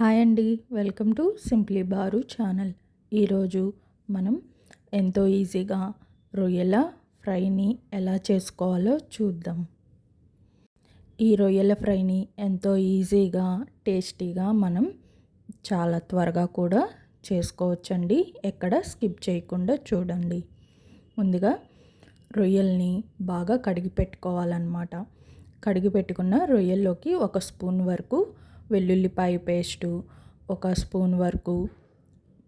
Hi అండి. Welcome to simply Baru channel. ఈరోజు మనం ఎంతో ఈజీగా రొయ్యల ఫ్రైని ఎలా చేసుకోవాలో చూద్దాం. ఈ రొయ్యల ఫ్రైని ఎంతో ఈజీగా టేస్టీగా మనం చాలా త్వరగా కూడా చేసుకోవచ్చండి. ఎక్కడ స్కిప్ చేయకుండా చూడండి. ముందుగా రొయ్యల్ని బాగా కడిగి పెట్టుకోవాలన్నమాట. కడిగి పెట్టుకున్న రొయ్యల్లోకి ఒక స్పూన్ వరకు వెల్లుల్లిపాయ పేస్టు ఒక స్పూన్ వరకు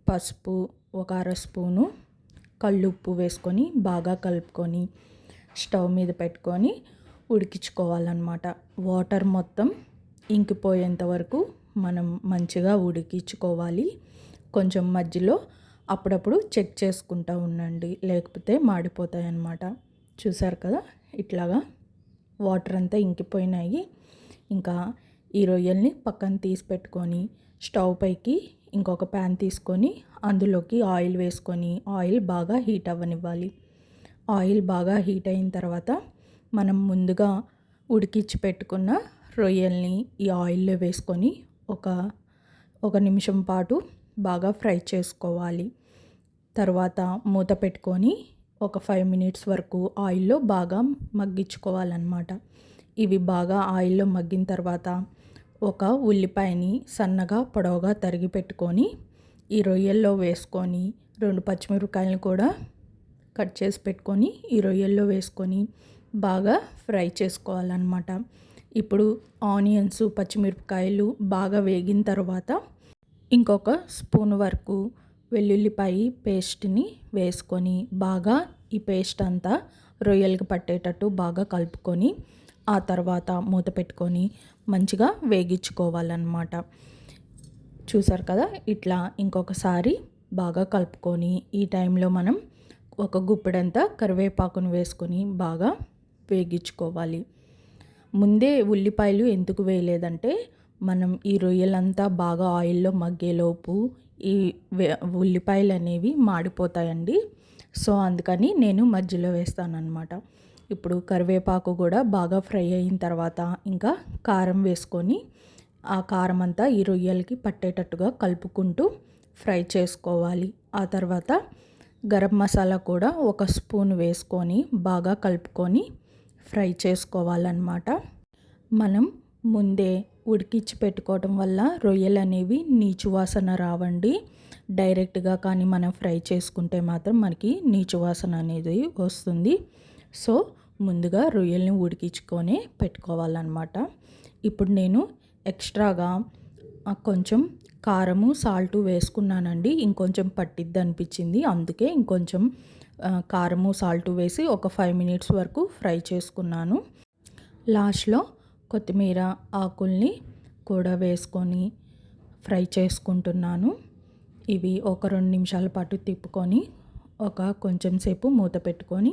పసుపు ఒక అర స్పూను కళ్ళుప్పు వేసుకొని బాగా కలుపుకొని స్టవ్ మీద పెట్టుకొని ఉడికించుకోవాలన్నమాట. వాటర్ మొత్తం ఇంకిపోయేంత వరకు మనం మంచిగా ఉడికించుకోవాలి. కొంచెం మధ్యలో అప్పుడప్పుడు చెక్ చేసుకుంటూ ఉండండి లేకపోతే మాడిపోతాయి అన్నమాట చూసారు కదా? ఇట్లాగా వాటర్ అంతా ఇంకిపోయినాయి. ఇంకా ఈ రొయ్యల్ని పక్కన తీసి పెట్టుకొని స్టవ్ పైకి ఇంకొక ప్యాన్ తీసుకొని అందులోకి ఆయిల్ వేసుకొని ఆయిల్ బాగా హీట్ అవ్వనివ్వాలి. ఆయిల్ బాగా హీట్ అయిన తర్వాత మనం ముందుగా ఉడికించి పెట్టుకున్న రొయ్యల్ని ఈ ఆయిల్లో వేసుకొని ఒక ఒక నిమిషం పాటు బాగా ఫ్రై చేసుకోవాలి. తర్వాత మూత పెట్టుకొని ఒక ఫైవ్ మినిట్స్ వరకు ఆయిల్లో బాగా మగ్గించుకోవాలన్నమాట. ఇవి బాగా ఆయిల్లో మగ్గిన తర్వాత ఒక ఉల్లిపాయని సన్నగా పొడవుగా తరిగి పెట్టుకొని ఈ రొయ్యల్లో వేసుకొని రెండు పచ్చిమిరపకాయలను కూడా కట్ చేసి పెట్టుకొని ఈ రొయ్యల్లో వేసుకొని బాగా ఫ్రై చేసుకోవాలన్నమాట. ఇప్పుడు ఆనియన్స్ పచ్చిమిరపకాయలు బాగా వేగిన తర్వాత ఇంకొక స్పూన్ వరకు వెల్లుల్లిపాయ పేస్ట్ని వేసుకొని బాగా ఈ పేస్ట్ అంతా రొయ్యలకు పట్టేటట్టు బాగా కలుపుకొని ఆ తర్వాత మూత పెట్టుకొని మంచిగా వేగించుకోవాలన్నమాట. చూసారు కదా? ఇట్లా ఇంకొకసారి బాగా కలుపుకొని ఈ టైంలో మనం ఒక గుప్పెడంతా కరివేపాకును వేసుకొని బాగా వేగించుకోవాలి. ముందే ఉల్లిపాయలు ఎందుకు వేయలేదంటే మనం ఈ రొయ్యలంతా బాగా ఆయిల్లో మగ్గేలోపు ఈ ఉల్లిపాయలు అనేవి మాడిపోతాయండి. సో అందుకని నేను మధ్యలో వేస్తానన్నమాట. ఇప్పుడు కరివేపాకు కూడా బాగా ఫ్రై అయిన తర్వాత ఇంకా కారం వేసుకొని ఆ కారం అంతా ఈ రొయ్యలకి పట్టేటట్టుగా కలుపుకుంటూ ఫ్రై చేసుకోవాలి. ఆ తర్వాత గరం మసాలా కూడా ఒక స్పూన్ వేసుకొని బాగా కలుపుకొని ఫ్రై చేసుకోవాలన్నమాట. మనం ముందే ఉడికించి పెట్టుకోవటం వల్ల రొయ్యలు అనేవి నీచు వాసన రావండి. డైరెక్ట్గా కానీ మనం ఫ్రై చేసుకుంటే మాత్రం మనకి నీచు వాసన అనేది వస్తుంది. సో ముందుగా రొయ్యల్ని ఉడికించుకొని పెట్టుకోవాలన్నమాట. ఇప్పుడు నేను ఎక్స్ట్రాగా కొంచెం కారము సాల్ట్ వేసుకున్నానండి. ఇంకొంచెం పట్టిద్ది అనిపించింది అందుకే ఇంకొంచెం కారము సాల్ట్ వేసి ఒక ఫైవ్ మినిట్స్ వరకు ఫ్రై చేసుకున్నాను. లాస్ట్లో కొత్తిమీర ఆకుల్ని కూడా వేసుకొని ఫ్రై చేసుకుంటున్నాను. ఇవి ఒక రెండు నిమిషాల పాటు తిప్పుకొని ఒక కొంచెం సేపు మూత పెట్టుకొని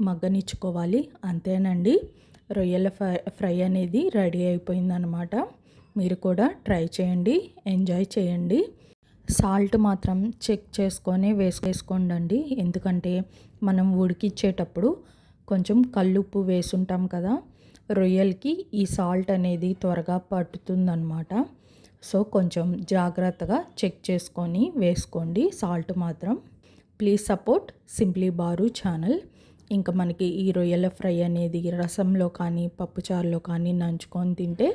మగ్గనిచ్చుకోవాలి. అంతేనండి. రొయ్యల ఫ్రై ఫ్రై అనేది రెడీ అయిపోయిందనమాట. మీరు కూడా ట్రై చేయండి. ఎంజాయ్ చేయండి. సాల్ట్ మాత్రం చెక్ చేసుకొని వేసుకోండి ఎందుకంటే మనం ఉడికిచ్చేటప్పుడు కొంచెం కల్లుప్పు వేసుంటాం కదా. రొయ్యలకి ఈ సాల్ట్ అనేది త్వరగా పట్టుతుందనమాట. సో కొంచెం జాగ్రత్తగా చెక్ చేసుకొని వేసుకోండి సాల్ట్ మాత్రం. Please support simply Baru channel. ఇంకా మనకి ఈ రొయ్యల ఫ్రై అనేది రసంలో కానీ పప్పుచారులో కానీ నంచుకొని తింటే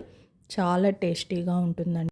చాలా టేస్టీగా ఉంటుందండి.